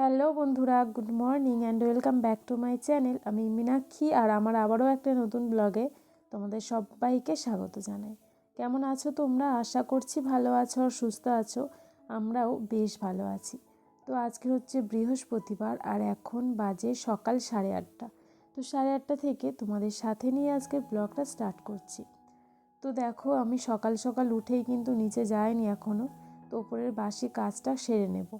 Hello বন্ধুরা, good morning and welcome back to my channel আমি মীনাক্ষী আর আমার আবারও একটা নতুন ব্লগে তোমাদের সবাইকে স্বাগত জানাই। কেমন আছো তোমরা? আশা করছি ভালো আছো আর সুস্থ আছো, আমরাও বেশ ভালো আছি। তো আজকে হচ্ছে বৃহস্পতিবার আর এখন বাজে সকাল সাড়ে আটটা। তো সাড়ে আটটা থেকে তোমাদের সাথে নিয়ে আজকে ব্লগটা স্টার্ট করছি। তো দেখো, আমি সকাল সকাল উঠেই কিন্তু নিচে যাইনি এখনও তো ওপরের বাসি কাজটা সেরে নেব।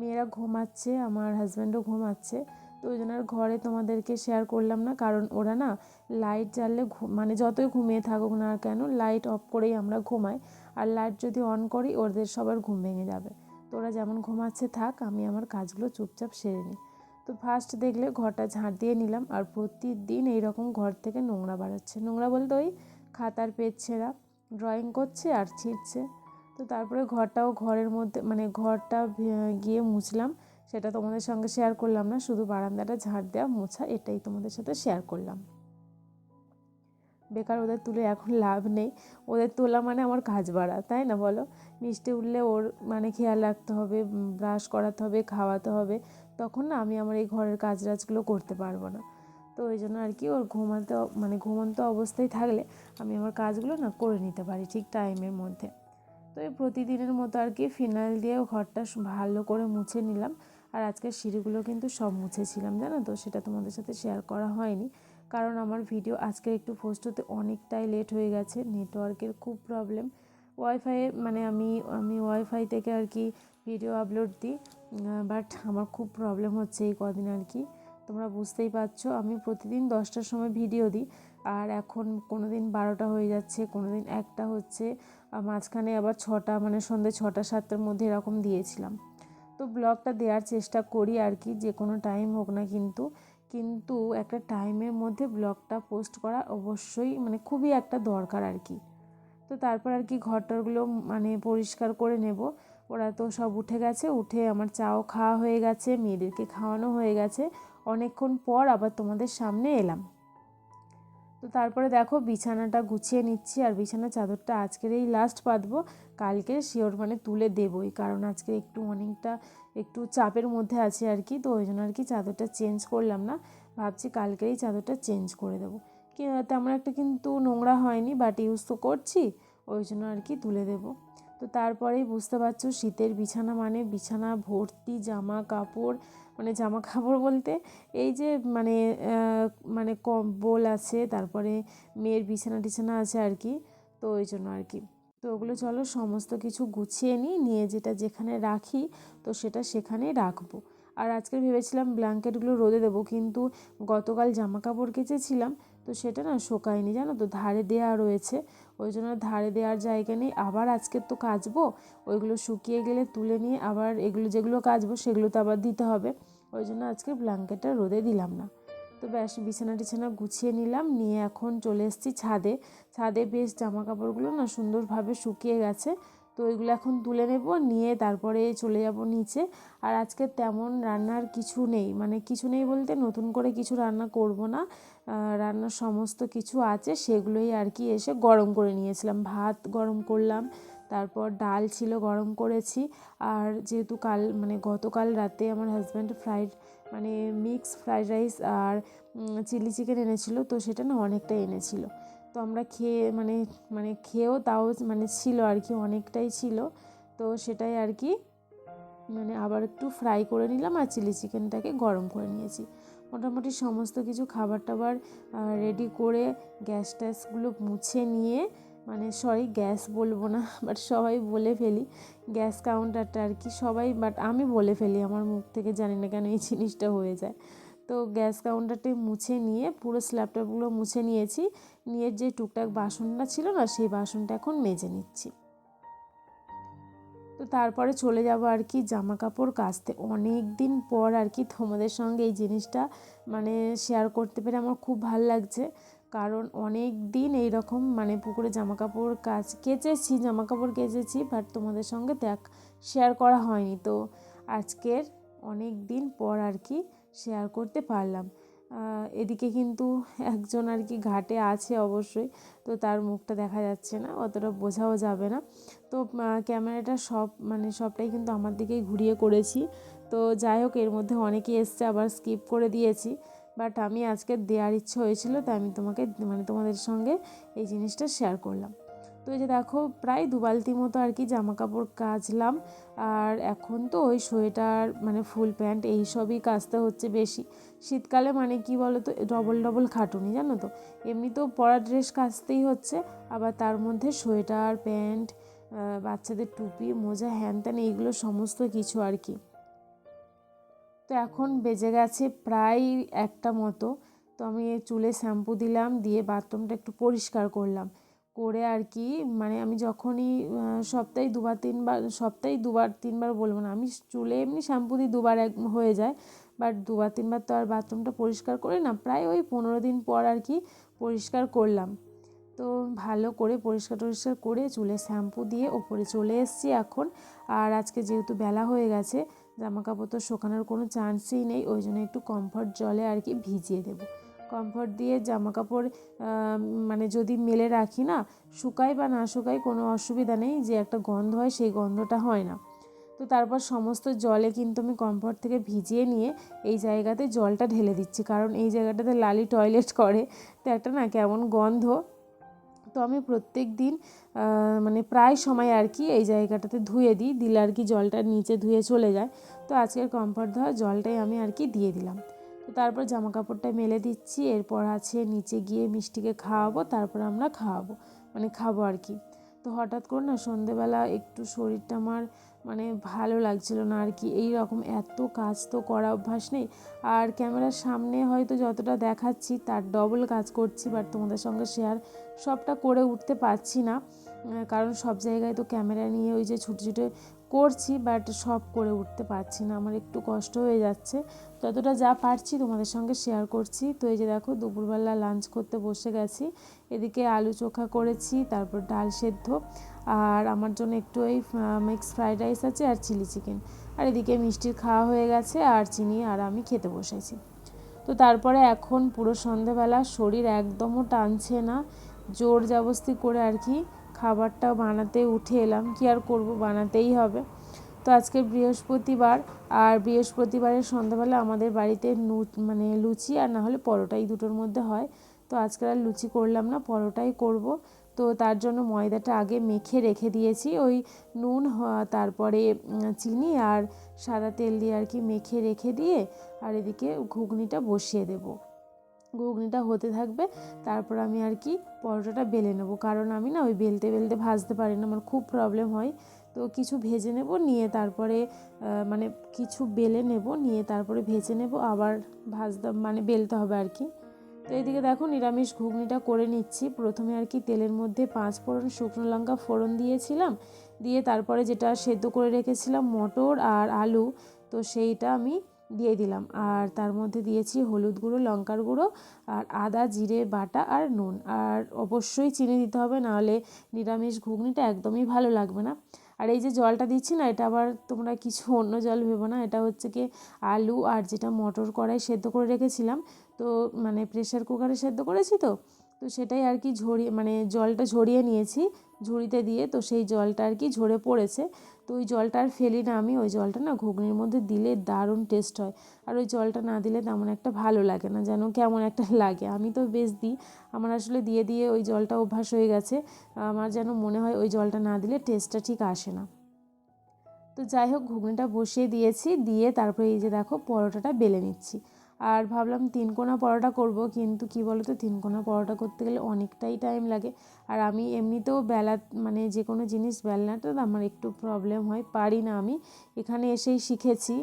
মেয়েরা ঘুমাচ্ছে, আমার হাজব্যান্ডও ঘুমাচ্ছে। তো ওই জন্য আর ঘরে তোমাদেরকে শেয়ার করলাম না, কারণ ওরা না লাইট জ্বাললে মানে যতই ঘুমিয়ে থাকুক না কেন লাইট অফ করেই আমরা ঘুমাই। আর লাইট যদি অন করি, ওদের সবার ঘুম ভেঙে যাবে। তো ওরা যেমন ঘুমাচ্ছে থাক, আমি আমার কাজগুলো চুপচাপ সেরে নিই। তো ফার্স্ট দেখলে ঘরটা ঝাঁট দিয়ে নিলাম, আর প্রতিদিন এইরকম ঘর থেকে নোংরা বাড়াচ্ছে নোংরা বলতে ওই খাতার পেজ ছেঁড়া ড্রয়িং করছে আর ছিঁড়ছে। তো তারপরে ঘরটাও ঘরের মধ্যে মানে ঘরটা গিয়ে মুছলাম। সেটা তোমাদের সঙ্গে শেয়ার করলাম না, শুধু বারান্দাটা ঝাড় দেওয়া মোছা, এটাই তোমাদের সাথে শেয়ার করলাম। বেকার ওদের তুলে এখন লাভ নেই। ওদের তোলা মানে আমার কাজ বাড়া, তাই না বলো? মিষ্টি উঠলে ওর মানে খেয়াল রাখতে হবে ব্রাশ করাতে হবে, খাওয়াতে হবে। তখন না আমি আমার এই ঘরের কাজ রাজগুলো করতে পারব না। তো ওই জন্য আর কি ওর ঘুমাতে মানে ঘুমন্ত অবস্থায় থাকলে আমি আমার কাজগুলো না করে নিতে পারি ঠিক টাইমের মধ্যে। তো এই প্রতিদিনের মতো আর কি ফিনাইল দিয়ে ঘরটা ভালো করে মুছে নিলাম। আর আজকের সিঁড়িগুলো কিন্তু সব মুছেছিলাম, জানো তো? সেটা তোমাদের সাথে শেয়ার করা হয়নি। কারণ আমার ভিডিও আজকে একটু পোস্ট হতে অনেকটাই লেট হয়ে গেছে নেটওয়ার্কের খুব প্রবলেম ওয়াইফাই মানে আমি আমি ওয়াইফাই থেকে আর কি ভিডিও আপলোড দিই বাট আমার খুব প্রবলেম হচ্ছে এই কদিন আর কি। তোমরা বুঝতেই পারছ, আমি প্রতিদিন দশটার সময় ভিডিও দিই। আর এখন কোনো দিন বারোটা হয়ে যাচ্ছে কোনো দিন একটা হচ্ছে মাঝখানে আবার ছটা মানে সন্ধ্যে ছটা, সাতটার মধ্যে এরকম দিয়েছিলাম। তো ব্লগটা দেওয়ার চেষ্টা করি আর কি, যে কোনো টাইম হোক না কিন্তু। কিন্তু একটা টাইমের মধ্যে ব্লগটা পোস্ট করা অবশ্যই মানে খুবই একটা দরকার আর কি। তো তারপর আর কি ঘরটারগুলো মানে পরিষ্কার করে নেব। ওরা তো সব উঠে গেছে, উঠে আমার চাও খাওয়া হয়ে গেছে, মেয়েদেরকে খাওয়ানো হয়ে গেছে। অনেকক্ষণ পর আবার তোমাদের সামনে এলাম। তো তারপরে দেখো বিছানাটা গুছিয়ে নিচ্ছি আর বিছানা চাদরটা আজকের এই লাস্ট পাতবো, কালকে শিওর মানে তুলে দেবই, কারণ আজকে একটু অনেকটা একটু চাপের মধ্যে আছে আর কি, তো ওই জন্য আর কি চাদরটা চেঞ্জ করলাম না, ভাবছি কালকেই চাদরটা চেঞ্জ করে দেবো। তেমন একটা কিন্তু নোংরা হয়নি বাট ইউজ তো করছি, ওই জন্য আর কি তুলে দেবো। তো তারপরেই বুঝতে পারছ শীতের বিছানা মানে বিছানা, ভর্তি, জামা কাপড় মানে জামা কাপড় বলতে এই যে মানে মানে কম্বল আছে, তারপরে মেয়ের বিছানা টিছানা আছে আর কি, তো ওই জন্য আর কি। তো ওগুলো চলো সমস্ত কিছু গুছিয়ে নিই, নিয়ে যেটা যেখানে রাখি, তো সেটা সেখানেই রাখব। আর আজকে ভেবেছিলাম ব্ল্যাঙ্কেটগুলো রোদে দেবো, কিন্তু গতকাল জামা কাপড় কেচেছিলাম তো সেটা না শোকায়নি, জানো তো? ধারে দেওয়া রয়েছে। ওই জন্য ধারে দেওয়ার জায়গা নেই। আবার আজকে তো কাচবো। ওইগুলো শুকিয়ে গেলে তুলে নিয়ে আবার এগুলো যেগুলো কাচবো সেগুলো তো আবার দিতে হবে। ওই জন্য আজকে ব্ল্যাঙ্কেটটা রোদে দিলাম না। তো ব্যাস, বিছানা টিছানা গুছিয়ে নিলাম। নিয়ে এখন চলে এসেছি ছাদে। ছাদে বেশ জামা কাপড়গুলো না সুন্দরভাবে শুকিয়ে গেছে। তো ওইগুলো এখন তুলে নেব, নিয়ে তারপরে চলে যাব নিচে। আর আজকে তেমন রান্নার কিছু নেই মানে কিছু নেই বলতে নতুন করে কিছু রান্না করব না। রান্নার সমস্ত কিছু আছে, সেগুলোই আর কি এসে গরম করে নিয়েছিলাম। ভাত গরম করলাম, তারপর ডাল ছিল গরম করেছি। আর যেহেতু কাল মানে গতকাল রাতে আমার হাজব্যান্ড ফ্রাইড মানে মিক্স ফ্রাইড রাইস আর চিলি চিকেন এনেছিলো, তো সেটা না অনেকটাই এনেছিলো। তো আমরা খেয়ে মানে মানে খেয়েও তাও মানে ছিল আর কি, অনেকটাই ছিল। তো সেটাই আর কি মানে আবার একটু ফ্রাই করে নিলাম আর চিলি চিকেনটাকে গরম করে নিয়েছি। মোটামুটি সমস্ত কিছু খাবার টাবার রেডি করে গ্যাস ট্যাসগুলো মুছে নিয়ে মানে সরি গ্যাস বলব না বাট সবাই বলে ফেলি গ্যাস কাউন্টারটা আর কি সবাই বাট আমি বলে ফেলি আমার মুখ থেকে জানি না কেন এই জিনিসটা হয়ে যায়। তো গ্যাস কাউন্টারটি মুছে নিয়ে পুরো স্ল্যাবটাগুলো মুছে নিয়েছি। নিয়ে যে টুকটাক বাসনটা ছিল না, সেই বাসনটা এখন মেজে নিচ্ছি। তো তারপরে চলে যাব আর কি জামা কাপড় কাচতে। অনেক দিন পর আর কি তোমাদের সঙ্গে এই জিনিসটা মানে শেয়ার করতে পেরে আমার খুব ভালো লাগছে। কারণ অনেক দিন এইরকম মানে পুকুরে জামা কাপড় কাচ, কেচেছি জামা কাপড় কেচেছি বাট তোমাদের সঙ্গে দেখ শেয়ার করা হয়নি। তো আজকের অনেক দিন পর আর কি শেয়ার করতে পারলাম। এদিকে কিন্তু একজন আর কি ঘাটে আছে অবশ্যই, তো তার মুখটা দেখা যাচ্ছে না, অতটা বোঝাও যাবে না। তো ক্যামেরাটা সব মানে সবটাই কিন্তু আমার দিকেই ঘুরিয়ে করেছি। তো যাই হোক, এর মধ্যে অনেকেই এসছে, আবার স্কিপ করে দিয়েছি। বাট আমি আজকে দেওয়ার ইচ্ছে হয়েছিল, তাই আমি তোমাকে মানে তোমাদের সঙ্গে এই জিনিসটা শেয়ার করলাম। তো এই যে দেখো, প্রায় দু বালতি মতো আর কি জামা কাপড় কাচলাম। আর এখন তো ওই সোয়েটার মানে ফুল প্যান্ট এই সবই কাচতে হচ্ছে বেশি। শীতকালে মানে কি বলো তো ডবল ডবল খাটুনি, জানো তো? এমনি তো পরা ড্রেস কাচতেই হচ্ছে, আবার তার মধ্যে সোয়েটার, প্যান্ট বাচ্চাদের টুপি, মোজা, হ্যান ত্যান, এইগুলো সমস্ত কিছু আর কি। তো এখন বেজে গেছে প্রায় একটা মতো। তো আমি চুলে শ্যাম্পু দিলাম, দিয়ে বাথরুমটা একটু পরিষ্কার করলাম। করে আর কি মানে আমি যখনই সপ্তাহে দুবার তিনবার, সপ্তাহে দুবার তিনবার বলব না, আমি চুলে এমনি শ্যাম্পু দিই দুবার এক, হয়ে যায় বাট দুবার তিনবার তো আর বাথরুমটা পরিষ্কার করি না, প্রায় ওই পনেরো দিন পর আর কি পরিষ্কার করলাম। তো ভালো করে পরিষ্কার টরিষ্কার করে চুলে শ্যাম্পু দিয়ে ওপরে চলে এসেছি এখন, আর আজকে যেহেতু বেলা হয়ে গেছে জামা কাপড় তো শোকানোর কোনো চান্সই নেই, ওই জন্য একটু কমফর্ট জলে আর কি ভিজিয়ে দেবো। কমফর্ট দিয়ে জামা কাপড় মানে যদি মেলে রাখি না, শুকাই বা না শুকাই কোনো অসুবিধা নেই, যে একটা গন্ধ হয় সেই গন্ধটা হয় না। তো তারপর সমস্ত জলে কিন্তু আমি কমফর্ট থেকে ভিজিয়ে নিয়ে এই জায়গাতে জলটা ঢেলে দিচ্ছি। কারণ এই জায়গাটাতে লালি টয়লেট করে, তো একটা না কেমন গন্ধ। তো আমি প্রত্যেক দিন মানে প্রায় সময় আর কি এই জায়গাটাতে ধুয়ে দিই, দিলে আর কি জলটা নিচে ধুয়ে চলে যায়। তো আজকের কমফর্ট ধোয়া জলটাই আমি আর কি দিয়ে দিলাম। তারপর জামা কাপড়টা মেলে দিচ্ছি, এরপর আছে নিচে গিয়ে মিষ্টিকে খাওয়াবো, তারপর আমরা খাওয়াবো মানে খাব আর কি। তো হঠাৎ করে না সন্ধেবেলা একটু শরীরটা আমার মানে ভালো লাগছিল না আর কি এই রকম এত কাজ তো করা অভ্যাস নেই। আর ক্যামেরার সামনে হয়তো যতটা দেখাচ্ছি তার ডবল কাজ করছি বাট তোমাদের সঙ্গে শেয়ার সবটা করে উঠতে পারছি না। কারণ সব জায়গায় তো ক্যামেরা নিয়ে ওই যে ছুটে ছুটে করছি বাট সব করে উঠতে পারছি না। আমার একটু কষ্ট হয়ে যাচ্ছে। যতটা যা পারছি তোমাদের সঙ্গে শেয়ার করছি। তো এই যে দেখো, দুপুরবেলা লাঞ্চ করতে বসে গেছি। এদিকে আলু চোখা করেছি, তারপর ডাল সেদ্ধ। আর আমার জন্য একটু ওই মিক্স ফ্রাইড রাইস আছে আর চিলি চিকেন আর এদিকে মিষ্টির খাওয়া হয়ে গেছে আর চিনি আর আমি খেতে বসেছি। তো তারপরে এখন পুরো সন্ধেবেলা শরীর একদমও টানছে না। জোর জবস্তি করে আর কি খাবারটা বানাতে উঠে এলাম। কি আর করব? বানাতেই হবে। তো আজকে বৃহস্পতিবার, আর বৃহস্পতিবারের সন্ধ্যাবেলা আমাদের বাড়িতে মানে লুচি আর না হলে পরোটাই দুটোর মধ্যে হয়। তো আজকে আর লুচি করলাম না, পরোটাই করব। তো তার জন্য ময়দাটা আগে মেখে রেখে দিয়েছি। ওই নুন তারপরে চিনি আর সাদা তেল দিয়ে আর কি মেখে রেখে দিয়ে আর এদিকে ঘুগনিটা বসিয়ে দেবো। ঘুগনিটা হতে থাকবে, তারপর আমি আর কি পরোটাটা বেলে নেব। কারণ আমি না ওই বেলতে বেলতে ভাজতে পারি না, আমার খুব প্রবলেম হয়। তো কিছু ভেজে নেব, নিয়ে তারপরে মানে কিছু বেলে নেব, নিয়ে তারপরে ভেজে নেব, আবার ভাজতে মানে বেলতে হবে আর কি। তো এদিকে দেখো নিরামিষ ঘুগনিটা করে নিচ্ছি। প্রথমে আর কি তেলের মধ্যে পাঁচ ফোড়ন শুকনো লঙ্কা ফোড়ন দিয়েছিলাম, দিয়ে তারপরে যেটা সেদ্ধ করে রেখেছিলাম মটর আর আলু, তো সেইটা আমি দিয়ে দিলাম। আর তার মধ্যে দিয়েছি হলুদ গুঁড়ো, লঙ্কার গুঁড়ো, আর আদা, জিরে, বাটা আর নুন। আর অবশ্যই চিনি দিতে হবে, নাহলে নিরামিষ ঘুগনিটা একদমই ভালো লাগবে না। আর এই যে জলটা দিচ্ছি না, এটা আবার তোমরা কিছু অন্য জল ভেবো না, এটা হচ্ছে কি আলু আর যেটা মটর কড়াই সেদ্ধ করে রেখেছিলাম। তো মানে প্রেশার কুকারে সেদ্ধ করেছি তো তো সেটাই আর কি ঝরিয়ে মানে জলটা ঝরিয়ে নিয়েছি, ঝুড়িতে দিয়ে তো সেই জলটা আর কি ঝরে পড়েছে। তো ওই জলটা আর ফেলি না আমি, ওই জলটা না ঘুগনির মধ্যে দিলে দারুণ টেস্ট হয়। আর ওই জলটা না দিলে তেমন একটা ভালো লাগে না, যেন কেমন একটা লাগে। আমি তো বেশ দিই, আমার আসলে দিয়ে দিয়ে ওই জলটা অভ্যাস হয়ে গেছে। আমার যেন মনে হয় ওই জলটা না দিলে টেস্টটা ঠিক আসে না। তো যাই হোক, ঘুগনিটা বসিয়ে দিয়েছি, দিয়ে তারপরে এই যে দেখো, পরোটাটা বেলে নিচ্ছি। আর ভাবলাম তিন কোনা পরোটা করব, কিন্তু কি বলো তো তিন কোনা পরোটা করতে গেলে অনেকটাই টাইম লাগে। আর আমি এমনিতেও বেলা মানে যে কোনো জিনিস বেলনাটা আমার একটু প্রবলেম হয়, পারি না আমি। এখানে এসেই শিখেছি।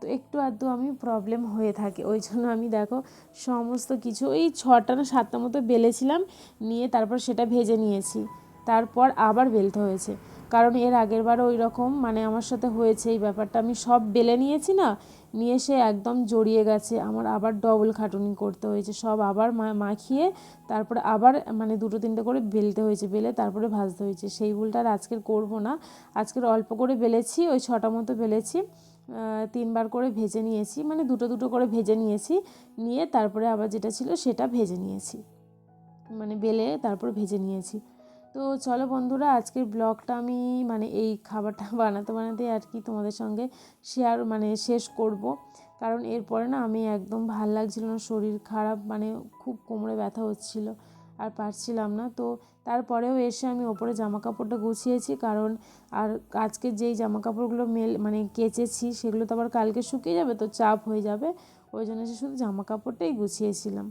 তো একটু আধটু আমি প্রবলেম হয়ে থাকে। ওই জন্য আমি দেখো সমস্ত কিছু ওই ছটা না সাতটা মতো বেলেছিলাম, নিয়ে তারপর সেটা ভেজে নিয়েছি। তারপর আবার বেলতে হয়েছে। কারণ এর আগের বারও ওই রকম মানে আমার সাথে হয়েছে এই ব্যাপারটা। আমি সব বেলে নিয়েছি না নিয়ে সে একদম জড়িয়ে গেছে। আমার আবার ডবল খাটুনি করতে হয়েছে। সব আবার মাখিয়ে তারপরে আবার মানে দুটো তিনটে করে বেলতে হয়েছে। বেলে তারপরে ভাজতে হয়েছে। সেই ভুলটা আর আজকের করব না। আজকের অল্প করে বেলেছি, ওই ছটা মতো বেলেছি। তিনবার করে ভেজে নিয়েছি। মানে দুটো দুটো করে ভেজে নিয়েছি। নিয়ে তারপরে আবার যেটা ছিল সেটা ভেজে নিয়েছি। মানে বেলে তারপর ভেজে নিয়েছি। তো চলো বন্ধুরা, আজকের ব্লগটা আমি মানে এই খাবারটা বানাতে বানাতে আর কি তোমাদের সঙ্গে শেয়ার মানে শেষ করব। কারণ এরপরে না আমি একদম ভালো লাগছিল না, শরীর খারাপ মানে খুব কোমরে ব্যথা হচ্ছিল আর পারছিলাম না। তো তারপরেও এসে আমি ওপরে জামা কাপড়টা গুছিয়েছি, কারণ আর আজকে যেই জামা কাপড়গুলো মেল মানে কেচেছি সেগুলো তো আবার কালকে শুকিয়ে যাবে, তো চাপ হয়ে যাবে। ওই জন্য এসে শুধু জামা কাপড়টাই গুছিয়েছিলাম।